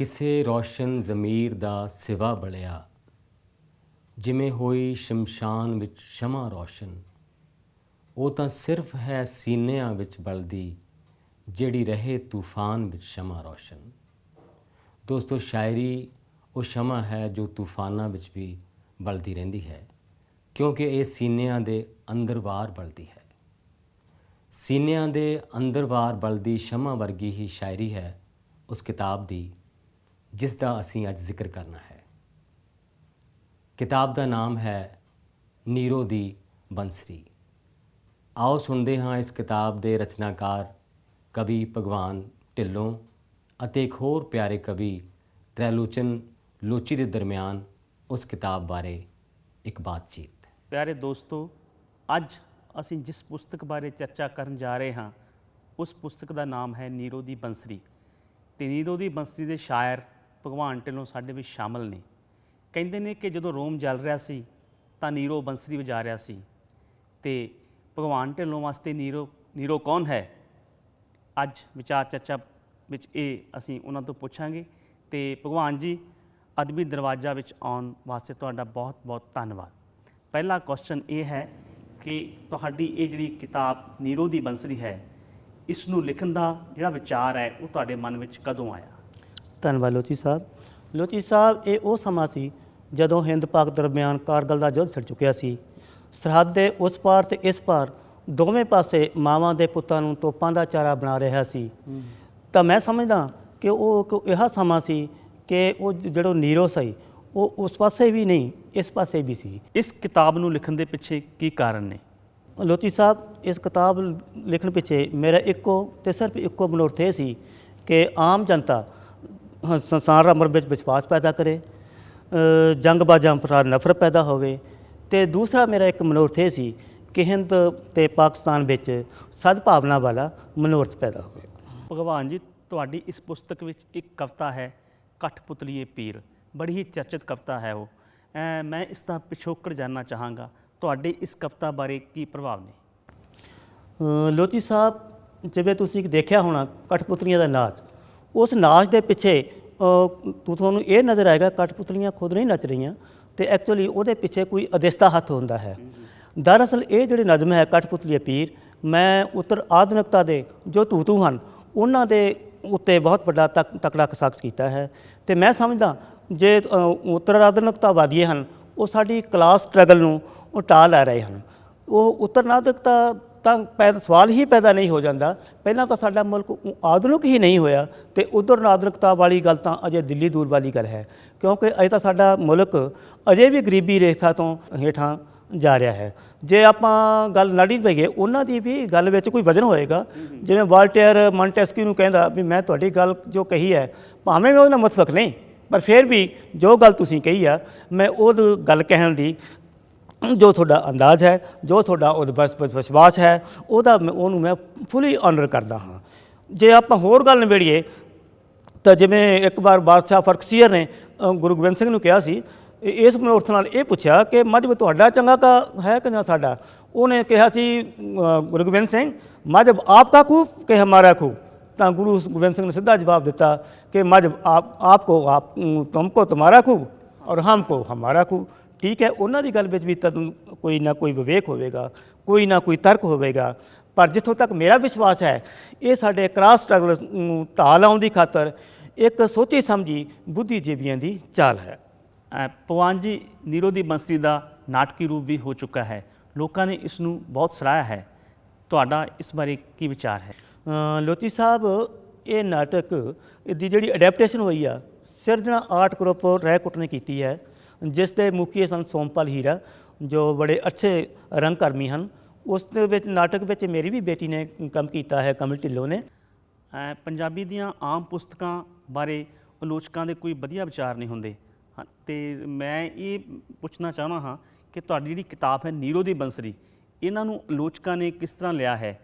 ਕਿਸੇ ਰੋਸ਼ਨ ਜ਼ਮੀਰ ਦਾ ਸਿਵਾ ਬਲਿਆ। ਜਿਵੇਂ ਹੋਈ ਸ਼ਮਸ਼ਾਨ ਵਿੱਚ ਸ਼ਮਾ ਰੋਸ਼ਨ, ਉਹ ਤਾਂ ਸਿਰਫ ਹੈ ਸੀਨਿਆਂ ਵਿੱਚ ਬਲਦੀ, ਜਿਹੜੀ ਰਹੇ ਤੂਫਾਨ ਵਿੱਚ ਸ਼ਮਾ ਰੋਸ਼ਨ। ਦੋਸਤੋ, ਸ਼ਾਇਰੀ ਉਹ ਸ਼ਮਾ ਹੈ ਜੋ ਤੂਫਾਨਾਂ ਵਿੱਚ ਵੀ ਬਲਦੀ ਰਹਿੰਦੀ ਹੈ, ਕਿਉਂਕਿ ਇਹ ਸੀਨਿਆਂ ਦੇ ਅੰਦਰ ਅੰਦਰਵਾਰ ਬਲਦੀ ਹੈ। ਸੀਨਿਆਂ ਦੇ ਅੰਦਰ ਅੰਦਰਵਾਰ ਬਲਦੀ ਸ਼ਮਾ ਵਰਗੀ ਹੀ ਸ਼ਾਇਰੀ ਹੈ ਉਸ ਕਿਤਾਬ ਦੀ। ਜਿਸ ਦਾ ਅਸੀਂ ਅੱਜ ਜ਼ਿਕਰ ਕਰਨਾ ਹੈ। ਕਿਤਾਬ ਦਾ ਨਾਮ ਹੈ ਨੀਰੋ ਦੀ ਬੰਸਰੀ। ਆਓ ਸੁਣਦੇ ਹਾਂ ਇਸ ਕਿਤਾਬ ਦੇ ਰਚਨਾਕਾਰ ਕਵੀ ਭਗਵਾਨ ਢਿੱਲੋਂ ਅਤੇ ਇੱਕ ਹੋਰ ਪਿਆਰੇ ਕਵੀ ਤ੍ਰੈਲੋਚਨ ਲੋਚੀ ਦੇ ਦਰਮਿਆਨ ਉਸ ਕਿਤਾਬ ਬਾਰੇ ਇੱਕ ਬਾਤਚੀਤ। ਪਿਆਰੇ ਦੋਸਤੋ, ਅੱਜ ਅਸੀਂ ਜਿਸ ਪੁਸਤਕ ਬਾਰੇ ਚਰਚਾ ਕਰਨ ਜਾ ਰਹੇ ਹਾਂ, ਉਸ ਪੁਸਤਕ ਦਾ ਨਾਮ ਹੈ ਨੀਰੋ ਦੀ ਬੰਸਰੀ। ਤੇ ਨੀਰੋ ਦੀ ਬੰਸਰੀ ਦੇ ਸ਼ਾਇਰ ਭਗਵਾਨ ਢਿੱਲੋਂ ਸਾਡੇ ਵਿੱਚ ਸ਼ਾਮਲ ਨੇ। ਕਹਿੰਦੇ ਨੇ ਕਿ ਜਦੋਂ ਰੋਮ ਜਲ ਰਿਹਾ ਸੀ, ਤਾਂ ਨੀਰੋ ਬੰਸਰੀ ਵਜਾ ਰਿਹਾ ਸੀ। ਤੇ ਭਗਵਾਨ ਢਿੱਲੋਂ ਵਾਸਤੇ ਨੀਰੋ ਨੀਰੋ ਕੌਣ ਹੈ? ਅੱਜ ਵਿਚਾਰ ਚਰਚਾ ਵਿੱਚ ਇਹ ਅਸੀਂ ਉਹਨਾਂ ਤੋਂ ਪੁੱਛਾਂਗੇ। ਤੇ ਭਗਵਾਨ ਜੀ, ਅਦਬੀ ਦਰਵਾਜ਼ਾ ਵਿੱਚ ਆਉਣ ਵਾਸਤੇ ਤੁਹਾਡਾ ਬਹੁਤ-ਬਹੁਤ ਧੰਨਵਾਦ। ਪਹਿਲਾ ਕੁਐਸਚਨ ਇਹ ਹੈ ਕਿ ਤੁਹਾਡੀ ਇਹ ਜਿਹੜੀ ਕਿਤਾਬ ਨੀਰੋ ਦੀ ਬੰਸਰੀ ਹੈ, ਇਸ ਨੂੰ ਲਿਖਣ ਦਾ ਜਿਹੜਾ ਵਿਚਾਰ ਹੈ, ਉਹ ਤੁਹਾਡੇ ਮਨ ਵਿੱਚ ਕਦੋਂ ਆਇਆ? ਧੰਨਵਾਦ ਲੋਚੀ ਸਾਹਿਬ। ਲੋਚੀ ਸਾਹਿਬ ਇਹ ਉਹ ਸਮਾਂ ਸੀ ਜਦੋਂ ਹਿੰਦ ਪਾਕ ਦਰਮਿਆਨ ਕਾਰਗਲ ਦਾ ਯੁੱਧ ਛਿੜ ਚੁੱਕਿਆ ਸੀ। ਸਰਹੱਦ ਦੇ ਉਸ ਪਾਰ ਤੇ ਇਸ ਪਾਰ ਦੋਵੇਂ ਪਾਸੇ ਮਾਵਾਂ ਦੇ ਪੁੱਤਾਂ ਨੂੰ ਤੋਪਾਂ ਦਾ ਚਾਰਾ ਬਣਾ ਰਿਹਾ ਸੀ। ਤਾਂ ਮੈਂ ਸਮਝਦਾ ਕਿ ਉਹ ਇੱਕ ਇਹੋ ਸਮਾਂ ਸੀ ਕਿ ਉਹ ਜਿਹੜਾ ਨੀਰੋ ਸੀ ਉਹ ਉਸ ਪਾਸੇ ਵੀ ਨਹੀਂ ਇਸ ਪਾਸੇ ਵੀ ਸੀ। ਇਸ ਕਿਤਾਬ ਨੂੰ ਲਿਖਣ ਦੇ ਪਿੱਛੇ ਕੀ ਕਾਰਨ ਨੇ? ਲੋਚੀ ਸਾਹਿਬ ਇਸ ਕਿਤਾਬ ਲਿਖਣ ਪਿੱਛੇ ਮੇਰਾ ਇੱਕੋ ਤੇ ਸਿਰਫ ਇੱਕੋ ਮਨੋਰਥ ਇਹ ਸੀ ਕਿ ਆਮ ਜਨਤਾ ਸੰਸਾਰ ਅਮਰ ਵਿੱਚ ਵਿਸ਼ਵਾਸ ਪੈਦਾ ਕਰੇ ਅ, ਜੰਗਬਾਜ਼ਾਂ ਪ੍ਰਤੀ ਨਫ਼ਰਤ ਪੈਦਾ ਹੋਵੇ। ਤੇ ਦੂਸਰਾ ਮੇਰਾ ਇੱਕ ਮਨੋਰਥ ਇਹ ਸੀ ਕਿ ਹਿੰਦ ਤੇ ਪਾਕਿਸਤਾਨ ਵਿੱਚ ਸਦਭਾਵਨਾ ਵਾਲਾ ਮਨੋਰਥ ਪੈਦਾ ਹੋਵੇ। ਭਗਵਾਨ ਜੀ ਤੁਹਾਡੀ ਇਸ ਪੁਸਤਕ ਵਿੱਚ ਇੱਕ ਕਵਿਤਾ ਹੈ ਕਠਪੁਤਲੀਏ ਪੀਰ। ਬੜੀ ਹੀ ਚਰਚਿਤ ਕਵਿਤਾ ਹੈ ਉਹ। ਮੈਂ ਇਸ ਦਾ ਪਿਛੋਕੜ ਜਾਨਣਾ ਚਾਹਾਂਗਾ। ਤੁਹਾਡੇ ਇਸ ਕਵਿਤਾ ਬਾਰੇ ਕੀ ਪ੍ਰਭਾਵ ਨੇ? ਲੋਚੀ ਸਾਹਿਬ ਜਿਵੇਂ ਤੁਸੀਂ ਦੇਖਿਆ ਹੋਣਾ ਕਠਪੁਤਲੀਆਂ ਦਾ ਨਾਚ ਉਸ ਨਾਚ ਦੇ ਪਿੱਛੇ ਤੂੰ ਤੁਹਾਨੂੰ ਇਹ ਨਜ਼ਰ ਆਏਗਾ ਕਠਪੁਤਲੀਆਂ ਖੁਦ ਨਹੀਂ ਨੱਚ ਰਹੀਆਂ। ਤੇ ਐਕਚੁਅਲੀ ਉਹਦੇ ਪਿੱਛੇ ਕੋਈ ਅਦੇਸ਼ਤਾ ਹੱਥ ਹੁੰਦਾ ਹੈ। ਦਰਅਸਲ ਇਹ ਜਿਹੜੇ ਨਜ਼ਮ ਹੈ ਕਠਪੁਤਲੀਏ ਪੀਰ ਮੈਂ ਉੱਤਰ ਆਧੁਨਿਕਤਾ ਦੇ ਜੋ ਤੂਤੂ ਹਨ ਉਹਨਾਂ ਦੇ ਉੱਤੇ ਬਹੁਤ ਵੱਡਾ ਤਕ- ਤਕੜਾ ਕਸਾਕਸ ਕੀਤਾ ਹੈ। ਤੇ ਮੈਂ ਸਮਝਦਾ ਜੇ ਅ, ਉੱਤਰ ਆਧੁਨਿਕਤਾਵਾਦੀ ਹਨ ਉਹ ਸਾਡੀ ਕਲਾਸ ਸਟਰਗਲ ਨੂੰ ਉਟਾ ਲੈ ਰਹੇ ਹਨ। ਉਹ ਉੱਤਰ ਨਾਗਰਿਕਤਾ ਤਾਂ ਪੈਦਾ ਸਵਾਲ ਹੀ ਪੈਦਾ ਨਹੀਂ ਹੋ ਜਾਂਦਾ। ਪਹਿਲਾਂ ਤਾਂ ਸਾਡਾ ਮੁਲਕ ਆਧੁਨਿਕ ਹੀ ਨਹੀਂ ਹੋਇਆ ਤੇ ਉਧਰ ਨਾਗਰਿਕਤਾ ਵਾਲੀ ਗੱਲ ਤਾਂ ਅਜੇ ਦਿੱਲੀ ਦੂਰ ਵਾਲੀ ਗੱਲ ਹੈ। ਕਿਉਂਕਿ ਅਜੇ ਤਾਂ ਸਾਡਾ ਮੁਲਕ ਅਜੇ ਵੀ ਗਰੀਬੀ ਰੇਖਾ ਤੋਂ ਹੇਠਾਂ ਜਾ ਰਿਹਾ ਹੈ। ਜੇ ਆਪਾਂ ਗੱਲ ਲੜੀ ਪਈਏ ਉਹਨਾਂ ਦੀ ਵੀ ਗੱਲ ਵਿੱਚ ਕੋਈ ਵਜਨ ਹੋਏਗਾ। ਜਿਵੇਂ ਵਾਲਟੇਅਰ ਮੌਂਟੈਸਕਿਊ ਨੂੰ ਕਹਿੰਦਾ ਵੀ ਮੈਂ ਤੁਹਾਡੀ ਗੱਲ ਜੋ ਕਹੀ ਹੈ, ਭਾਵੇਂ ਮੈਂ ਉਹਨਾਂ ਨਾਲ ਮੁਤਫਕ ਨਹੀਂ, ਪਰ ਫਿਰ ਵੀ ਜੋ ਗੱਲ ਤੁਸੀਂ ਕਹੀ ਆ, ਮੈਂ ਉਹ ਗੱਲ ਕਹਿਣ ਦੀ ਜੋ ਤੁਹਾਡਾ ਅੰਦਾਜ਼ ਹੈ, ਜੋ ਤੁਹਾਡਾ ਉਹਦੇ ਬਸ ਵਿਸ਼ਵਾਸ ਹੈ, ਉਹਦਾ ਮੈਂ, ਉਹਨੂੰ ਮੈਂ ਫੁੱਲੀ ਆਨਰ ਕਰਦਾ ਹਾਂ। ਜੇ ਆਪਾਂ ਹੋਰ ਗੱਲ ਨਿਬੇੜੀਏ, ਤਾਂ ਜਿਵੇਂ ਇੱਕ ਵਾਰ ਬਾਦਸ਼ਾਹ ਫਰਕਸੀਅਰ ਨੇ ਗੁਰੂ ਗੋਬਿੰਦ ਸਿੰਘ ਨੂੰ ਕਿਹਾ ਸੀ ਇਸ ਮਨੋਰਥ ਨਾਲ ਇਹ ਪੁੱਛਿਆ ਕਿ ਮਜ਼ਹਬ ਤੁਹਾਡਾ ਚੰਗਾ ਕਾ ਹੈ ਕਿ ਨਾ ਸਾਡਾ? ਉਹਨੇ ਕਿਹਾ ਸੀ ਗੁਰੂ ਗੋਬਿੰਦ ਸਿੰਘ ਮਜ਼ਹਬ ਆਪ ਕਾ ਖੂਬ ਕਿ ਹਮਾਰਾ ਖੂਬ ਤਾਂ ਗੁਰੂ ਗੋਬਿੰਦ ਸਿੰਘ ਨੇ ਸਿੱਧਾ ਜਵਾਬ ਦਿੱਤਾ ਕਿ ਮਜ਼ਹਬ ਆਪ, ਆਪਕੋ ਆਪ ਤੁਮਕੋ ਤੁਹਾਡਾ ਖੂਬ ਔਰ ਹਮਕੋ ਹਮਾਰਾ ਖੂਬ ਠੀਕ ਹੈ ਉਹਨਾਂ ਦੀ ਗੱਲ ਵਿੱਚ ਵੀ ਤਾਂ ਕੋਈ ਨਾ ਕੋਈ ਵਿਵੇਕ ਹੋਵੇਗਾ ਕੋਈ ਨਾ ਕੋਈ ਤਰਕ ਹੋਵੇਗਾ ਪਰ ਜਿੱਥੋਂ ਤੱਕ ਮੇਰਾ ਵਿਸ਼ਵਾਸ ਹੈ ਇਹ ਸਾਡੇ ਕ੍ਰਾਸ ਸਟਰਗਲ ਨੂੰ ਢਾਹ ਲਾਉਣ ਦੀ ਖਾਤਰ ਇੱਕ ਸੋਚੀ ਸਮਝੀ ਬੁੱਧੀਜੀਵੀਆਂ ਦੀ ਚਾਲ ਹੈ। ਭਗਵਾਨ ਜੀ ਨੀਰੋ ਦੀ ਬੰਸਰੀ ਦਾ ਨਾਟਕੀ ਰੂਪ ਵੀ ਹੋ ਚੁੱਕਾ ਹੈ। ਲੋਕਾਂ ਨੇ ਇਸ ਨੂੰ ਬਹੁਤ ਸਰਾਹਿਆ ਹੈ। ਤੁਹਾਡਾ ਇਸ ਬਾਰੇ ਕੀ ਵਿਚਾਰ ਹੈ? ਲੋਚੀ ਸਾਹਿਬ ਇਹ ਨਾਟਕ ਦੀ ਜਿਹੜੀ ਅਡੈਪਟੇਸ਼ਨ ਹੋਈ ਆ ਸਿਰਜਣਾ ਆਰਟ ਗਰੁੱਪ ਰੈਕੋਟ ਨੇ ਕੀਤੀ ਹੈ। ਜਿਸ ਦੇ ਮੁਖੀ ਸਨ ਸੋਮਪਾਲ ਹੀਰਾ ਜੋ ਬੜੇ ਅੱਛੇ ਰੰਗਕਰਮੀ ਹਨ। ਉਸ ਦੇ ਵਿੱਚ ਨਾਟਕ ਵਿੱਚ ਮੇਰੀ ਵੀ ਬੇਟੀ ਨੇ ਕੰਮ ਕੀਤਾ ਹੈ ਕਮਲ ਢਿੱਲੋਂ ਨੇ। ਪੰਜਾਬੀ ਦੀਆਂ ਆਮ ਪੁਸਤਕਾਂ ਬਾਰੇ ਆਲੋਚਕਾਂ ਦੇ ਕੋਈ ਵਧੀਆ ਵਿਚਾਰ ਨਹੀਂ ਹੁੰਦੇ। ਤੇ ਮੈਂ ਇਹ ਪੁੱਛਣਾ ਚਾਹਣਾ ਹਾਂ ਕਿ ਤੁਹਾਡੀ ਜਿਹੜੀ ਕਿਤਾਬ ਹੈ ਨੀਰੋ ਦੀ ਬੰਸਰੀ ਇਹਨਾਂ ਨੂੰ ਆਲੋਚਕਾਂ ਨੇ ਕਿਸ ਤਰ੍ਹਾਂ ਲਿਆ ਹੈ?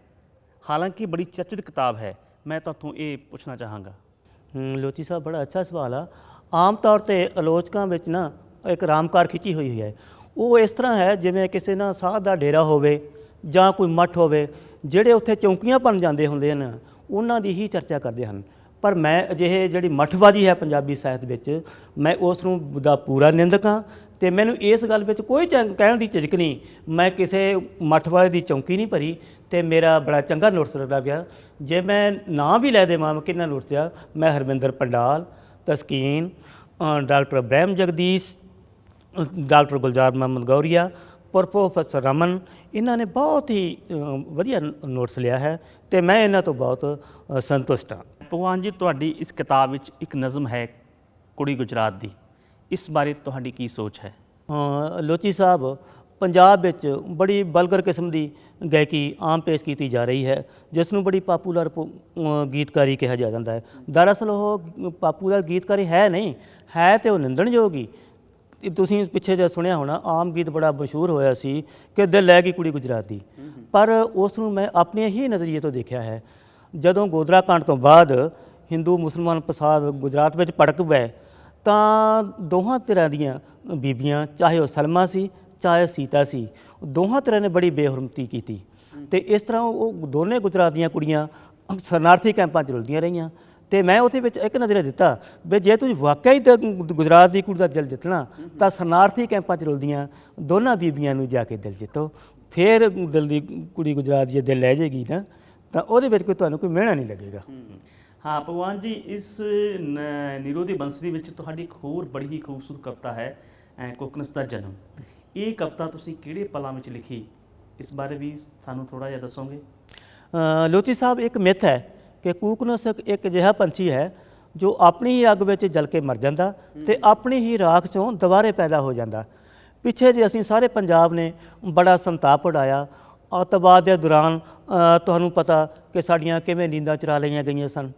ਹਾਲਾਂਕਿ ਬੜੀ ਚਰਚਿਤ ਕਿਤਾਬ ਹੈ ਮੈਂ ਤੁਹਾਡੇ ਇਹ ਪੁੱਛਣਾ ਚਾਹਾਂਗਾ। ਲੋਚੀ ਸਾਹਿਬ ਬੜਾ ਅੱਛਾ ਸਵਾਲ ਆ। ਆਮ ਤੌਰ ਤੇ ਆਲੋਚਕਾਂ ਵਿੱਚ ਨਾ ਇੱਕ ਰਾਮਕਾਰ ਖਿੱਚੀ ਹੋਈ ਹੈ। ਉਹ ਇਸ ਤਰ੍ਹਾਂ ਹੈ ਜਿਵੇਂ ਕਿਸੇ ਨਾ ਸਾਧ ਦਾ ਡੇਰਾ ਹੋਵੇ ਜਾਂ ਕੋਈ ਮੱਠ ਹੋਵੇ, ਜਿਹੜੇ ਉੱਥੇ ਚੌਂਕੀਆਂ ਬਣ ਜਾਂਦੇ ਹੁੰਦੇ ਹਨ, ਉਹਨਾਂ ਦੀ ਹੀ ਚਰਚਾ ਕਰਦੇ ਹਨ। ਪਰ ਮੈਂ ਅਜਿਹੇ ਜਿਹੜੀ ਮੱਠਬਾਜੀ ਹੈ ਪੰਜਾਬੀ ਸਾਹਿਤ ਵਿੱਚ, ਮੈਂ ਉਸ ਨੂੰ ਦਾ ਪੂਰਾ ਨਿੰਦਕ ਹਾਂ ਤੇ ਮੈਨੂੰ ਇਸ ਗੱਲ ਵਿੱਚ ਕੋਈ ਚੰ- ਕਹਿਣ ਦੀ ਝਿਜਕ ਨਹੀਂ। ਮੈਂ ਕਿਸੇ ਮੱਠਵਾਲੇ ਦੀ ਚੌਂਕੀ ਨਹੀਂ ਭਰੀ ਤੇ ਮੇਰਾ ਬੜਾ ਚੰਗਾ ਨੋਟਸ ਲੱਗਾ ਗਿਆ ਜੇ ਮੈਂ ਨਾਂ ਵੀ ਲੈ ਦੇਵਾਂ ਮੈਂ ਕਿੰਨਾ ਨੋਟਸ ਆ, ਮੈਂ ਹਰਵਿੰਦਰ ਪੰਡਾਲ, Taskeen doctor Braham Jagdish doctor Gulzar Mohammad Gauria professor Raman ਇਹਨਾਂ ਨੇ ਬਹੁਤ ਹੀ ਵਧੀਆ ਨੋਟਸ ਲਿਆ ਹੈ ਤੇ ਮੈਂ ਇਹਨਾਂ ਤੋਂ ਬਹੁਤ ਸੰਤੁਸ਼ਟ ਹਾਂ। ਭਗਵਾਨ ਜੀ ਤੁਹਾਡੀ ਇਸ ਕਿਤਾਬ ਵਿੱਚ ਇੱਕ ਨਜ਼ਮ ਹੈ ਕੁੜੀ ਗੁਜਰਾਤ ਦੀ। ਇਸ ਬਾਰੇ ਤੁਹਾਡੀ ਕੀ ਸੋਚ ਹੈ? ਲੋਚੀ ਸਾਹਿਬ ਪੰਜਾਬ ਵਿੱਚ ਬੜੀ ਬਲਗਰ ਕਿਸਮ ਦੀ ਗਾਇਕੀ ਆਮ ਪੇਸ਼ ਕੀਤੀ ਜਾ ਰਹੀ ਹੈ ਜਿਸ ਨੂੰ ਬੜੀ ਪਾਪੂਲਰ ਗੀਤਕਾਰੀ ਕਿਹਾ ਜਾ ਜਾਂਦਾ ਹੈ। ਦਰਅਸਲ ਉਹ ਪਾਪੂਲਰ ਗੀਤਕਾਰੀ ਹੈ ਨਹੀਂ ਹੈ ਤੇ ਉਹ ਨਿੰਦਣਯੋਗ ਹੀ ਇਹ ਤੁਸੀਂ ਪਿੱਛੇ ਜੇ ਸੁਣਿਆ ਹੋਣਾ, ਆਮ ਗੀਤ ਬੜਾ ਮਸ਼ਹੂਰ ਹੋਇਆ ਸੀ ਕਿ ਦਿਲ ਲੈ ਗਈ ਕੁੜੀ ਗੁਜਰਾਤ। ਦੀ ਪਰ ਉਸ ਨੂੰ ਮੈਂ ਆਪਣੇ ਹੀ ਨਜ਼ਰੀਏ ਤੋਂ ਦੇਖਿਆ ਹੈ, ਜਦੋਂ ਗੋਦਰਾ ਕਾਂਡ ਤੋਂ ਬਾਅਦ ਹਿੰਦੂ ਮੁਸਲਮਾਨ ਫਸਾਦ ਗੁਜਰਾਤ ਵਿੱਚ ਭੜਕ ਪਏ, ਤਾਂ ਦੋਹਾਂ ਧਿਰਾਂ ਦੀਆਂ ਬੀਬੀਆਂ, ਚਾਹੇ ਉਹ ਸਲਮਾ ਸੀ, ਚਾਹੇ ਸੀਤਾ ਸੀ, ਦੋਹਾਂ ਤਰ੍ਹਾਂ ਨੇ ਬੜੀ ਬੇਹਰਮਤੀ ਕੀਤੀ ਤੇ ਇਸ ਤਰ੍ਹਾਂ ਉਹ ਦੋਨੇ ਗੁਜਰਾਤ ਦੀਆਂ ਕੁੜੀਆਂ ਸ਼ਰਨਾਰਥੀ ਕੈਂਪਾਂ 'ਚ ਰੁਲਦੀਆਂ ਰਹੀਆਂ। ਤੇ ਮੈਂ ਉਹਦੇ ਵਿੱਚ ਇੱਕ ਨਜ਼ਰੀਆ ਦਿੱਤਾ ਵੀ ਜੇ ਤੁਸੀਂ ਵਾਕਿਆ ਹੀ ਗੁਜਰਾਤ ਦੀ ਕੁੜੀ ਦਾ ਦਿਲ ਜਿੱਤਣਾ ਤਾਂ ਸ਼ਰਨਾਰਥੀ ਕੈਂਪਾਂ 'ਚ ਰੁਲਦੀਆਂ ਦੋਨਾਂ ਬੀਬੀਆਂ ਨੂੰ ਜਾ ਕੇ ਦਿਲ ਜਿੱਤੋ। ਫਿਰ ਦਿਲ ਦੀ ਕੁੜੀ ਗੁਜਰਾਤ ਜੇ ਦਿਲ ਲੈ ਜਾਏਗੀ ਨਾ ਤਾਂ ਉਹਦੇ ਵਿੱਚ ਕੋਈ ਤੁਹਾਨੂੰ ਕੋਈ ਮਿਹਣਾ ਨਹੀਂ ਲੱਗੇਗਾ। ਹਾਂ ਭਗਵਾਨ ਜੀ ਇਸ ਨਿਰੋਧੀ ਬੰਸਰੀ ਵਿੱਚ ਤੁਹਾਡੀ ਇੱਕ ਹੋਰ ਬੜੀ ਹੀ ਖੂਬਸੂਰਤ ਕਵਿਤਾ ਹੈ ਕੋਕਨਸ ਦਾ ਜਨਮ। ਇਹ ਕਵਿਤਾ ਤੁਸੀਂ ਕਿਹੜੇ ਪਲਾਂ ਵਿੱਚ ਲਿਖੀ? ਇਸ ਬਾਰੇ ਵੀ ਸਾਨੂੰ ਥੋੜਾ ਜਿਹਾ ਦੱਸੋਗੇ? ਲੋਚੀ ਸਾਹਿਬ ਇੱਕ ਮਿੱਥ ਹੈ। ਕਿ ਕੂਕਨਸ ਇੱਕ- ਅਜਿਹਾ ਪੰਛੀ ਹੈ ਜੋ ਆਪਣੀ ਹੀ ਅੱਗ ਵਿੱਚ ਜਲ ਕੇ ਮਰ ਜਾਂਦਾ ਤੇ ਆਪਣੀ ਹੀ ਰਾਖ ਚੋਂ ਦੁਬਾਰੇ ਪੈਦਾ ਹੋ ਜਾਂਦਾ। ਪਿੱਛੇ ਜੇ ਅਸੀਂ ਸਾਰੇ ਪੰਜਾਬ ਨੇ ਬੜਾ ਸੰਤਾਪ ਉਡਾਇਆ ਅੱਤਵਾਦ ਦੇ ਦੌਰਾਨ ਤੁਹਾਨੂੰ ਪਤਾ ਕਿ ਸਾਡੀਆਂ ਕਿਵੇਂ ਨੀਂਦਾਂ ਚੁਰਾ ਲਈਆਂ ਗਈਆਂ ਸਨ।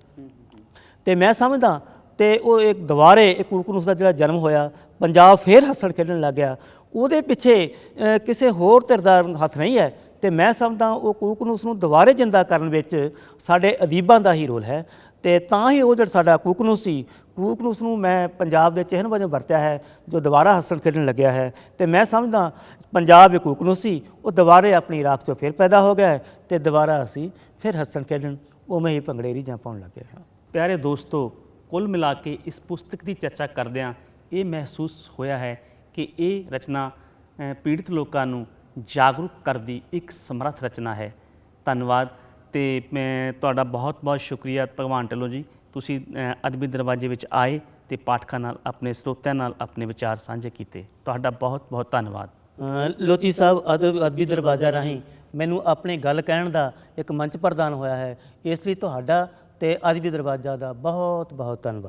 ਤੇ ਮੈਂ ਸਮਝਦਾ ਤੇ ਉਹ ਇੱਕ ਦੁਬਾਰੇ ਇੱਕ ਕੂਕਨੂਸ ਦਾ ਜਿਹੜਾ ਜਨਮ ਹੋਇਆ ਪੰਜਾਬ ਫੇਰ ਹੱਸਣ ਖੇਡਣ ਲੱਗ ਗਿਆ। ਉਹਦੇ ਪਿੱਛੇ ਕਿਸੇ ਹੋਰ ਧਿਰ ਦਾ ਹੱਥ ਨਹੀਂ ਹੈ। ਤੇ ਮੈਂ ਸਮਝਦਾ ਉਹ ਕੂਕ ਨੂੰ ਉਸ ਨੂੰ ਦੁਬਾਰੇ ਜਿੰਦਾ ਕਰਨ ਵਿੱਚ ਸਾਡੇ ਅਦੀਬਾਂ ਦਾ ਹੀ ਰੋਲ ਹੈ। ਤੇ ਤਾਂ ਹੀ ਉਹ ਜਿਹੜਾ ਸਾਡਾ ਕੂਕਨੂਸ ਸੀ ਕੂਕਨੂਸ ਨੂੰ ਮੈਂ ਪੰਜਾਬ ਦੇ ਚਿਹਨ ਵਜੋਂ ਵਰਤਿਆ ਹੈ, ਜੋ ਦੁਬਾਰਾ ਹੱਸਣ ਖੇਡਣ ਲੱਗਿਆ ਹੈ। ਤੇ ਮੈਂ ਸਮਝਦਾ ਪੰਜਾਬ ਇੱਕ ਕੂਕਨੂਸ ਸੀ, ਉਹ ਦੁਬਾਰੇ ਆਪਣੀ ਰਾਖ ਚੋਂ ਫਿਰ ਪੈਦਾ ਹੋ ਗਿਆ ਹੈ ਤੇ ਦੁਬਾਰਾ ਅਸੀਂ ਫਿਰ ਹੱਸਣ ਖੇਡਣ, ਉਵੇਂ ਹੀ ਭੰਗੜੇ ਰੀਝਾਂ ਪਾਉਣ ਲੱਗੇ ਹਾਂ। ਪਿਆਰੇ ਦੋਸਤੋ, ਕੁੱਲ ਮਿਲਾ ਕੇ ਇਸ ਪੁਸਤਕ ਦੀ ਚਰਚਾ ਕਰਦਿਆਂ ਇਹ ਮਹਿਸੂਸ ਹੋਇਆ ਹੈ ਕਿ ਇਹ ਰਚਨਾ ਪੀੜਤ ਲੋਕਾਂ ਨੂੰ ਜਾਗਰੂਕ ਕਰਦੀ ਇੱਕ ਸਮਰੱਥ ਰਚਨਾ ਹੈ। ਧੰਨਵਾਦ ਤੇ ਮੈਂ ਤੁਹਾਡਾ ਬਹੁਤ-ਬਹੁਤ ਸ਼ੁਕਰੀਆ ਭਗਵਾਨ ਢਿੱਲੋਂ ਜੀ। ਤੁਸੀਂ ਅਦਬੀ ਦਰਵਾਜ਼ੇ ਵਿੱਚ ਆਏ ਤੇ ਪਾਠਕਾਂ ਨਾਲ ਆਪਣੇ ਸਰੋਤਿਆਂ ਨਾਲ ਆਪਣੇ ਵਿਚਾਰ ਸਾਂਝੇ ਕੀਤੇ। ਤੁਹਾਡਾ ਬਹੁਤ-ਬਹੁਤ ਧੰਨਵਾਦ। ਲੋਚੀ ਸਾਹਿਬ, ਅਦਬ, ਅਦਬੀ ਦਰਵਾਜ਼ਾ ਰਾਹੀਂ ਮੈਨੂੰ ਆਪਣੀ ਗੱਲ ਕਹਿਣ ਦਾ ਇੱਕ ਮੰਚ ਪ੍ਰਦਾਨ ਹੋਇਆ ਹੈ। ਇਸ ਲਈ ਤੁਹਾਡਾ ਤੇ ਅਦਬੀ ਦਰਵਾਜ਼ਾ ਦਾ ਬਹੁਤ ਬਹੁਤ ਧੰਨਵਾਦ।